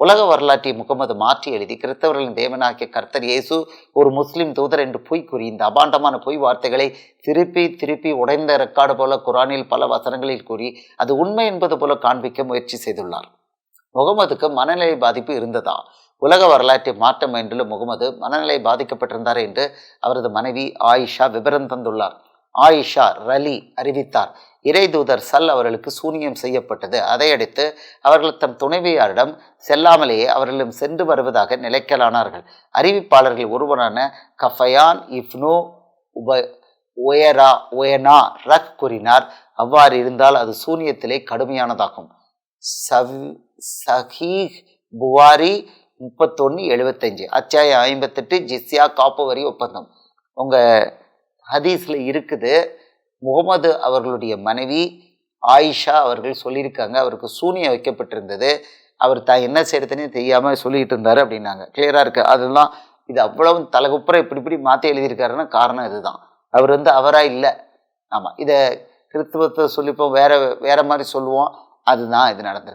உலக வரலாற்றை முகமது மாற்றி எழுதி கிறிஸ்தவர்களின் தேவனாகிய கர்த்தர் இயேசு ஒரு முஸ்லிம் தூதர் என்று பொய் கூறி இந்த அபாண்டமான பொய் வார்த்தைகளை திருப்பி திருப்பி உடைந்த ரெக்கார்டு போல குரானில் பல வசனங்களில் கூறி அது உண்மை என்பது போல காண்பிக்க முயற்சி செய்துள்ளார். முகமதுக்கு மனநிலை பாதிப்பு இருந்ததா? உலக வரலாற்றை மாற்ற முயன்றுள்ள முகமது மனநிலை பாதிக்கப்பட்டிருந்தார் என்று அவரது மனைவி ஆயிஷா விவரம் தந்துள்ளார். ஆயிஷா ரலி அறிவித்தார். இறைதூதர் சல் அவர்களுக்கு சூனியம் செய்யப்பட்டது. அதையடுத்து அவர்கள் தம் துணைவியாரிடம் செல்லாமலேயே அவர்களும் சென்று வருவதாக நிலைக்கலானார்கள். அறிவிப்பாளர்கள் ஒருவரான கஃபயான் இப்னு உப ஒயரா ஒயனா ரக் கூறினார். அவ்வாறு இருந்தால் அது சூனியத்திலே கடுமையானதாகும். சவ் சஹீஹ் புவாரி முப்பத்தொன்று எழுபத்தஞ்சு அச்சாயம் ஐம்பத்தெட்டு ஜிஸ்யா காப்பு வரி ஒப்பந்தம். உங்கள் ஹதீஸில் இருக்குது. முகமது அவர்களுடைய மனைவி ஆயிஷா அவர்கள் சொல்லியிருக்காங்க. அவருக்கு சூனியம் வைக்கப்பட்டிருந்தது. அவர் தான் என்ன செய்யறதுன்னு தெரியாமல் சொல்லிகிட்டு இருந்தார் அப்படின்னாங்க. கிளியராக இருக்குது அதெல்லாம் இது அவ்வளவு தலகுப்புறம் இப்படி இப்படி மாற்றி எழுதியிருக்காருன்னா காரணம் இதுதான். அவர் வந்து அவராக இல்லை. ஆமாம் இதை கிறிஸ்துவத்தை சொல்லிப்போம். வேற வேற மாதிரி சொல்லுவோம். அதுதான் இது நடந்திருக்கு.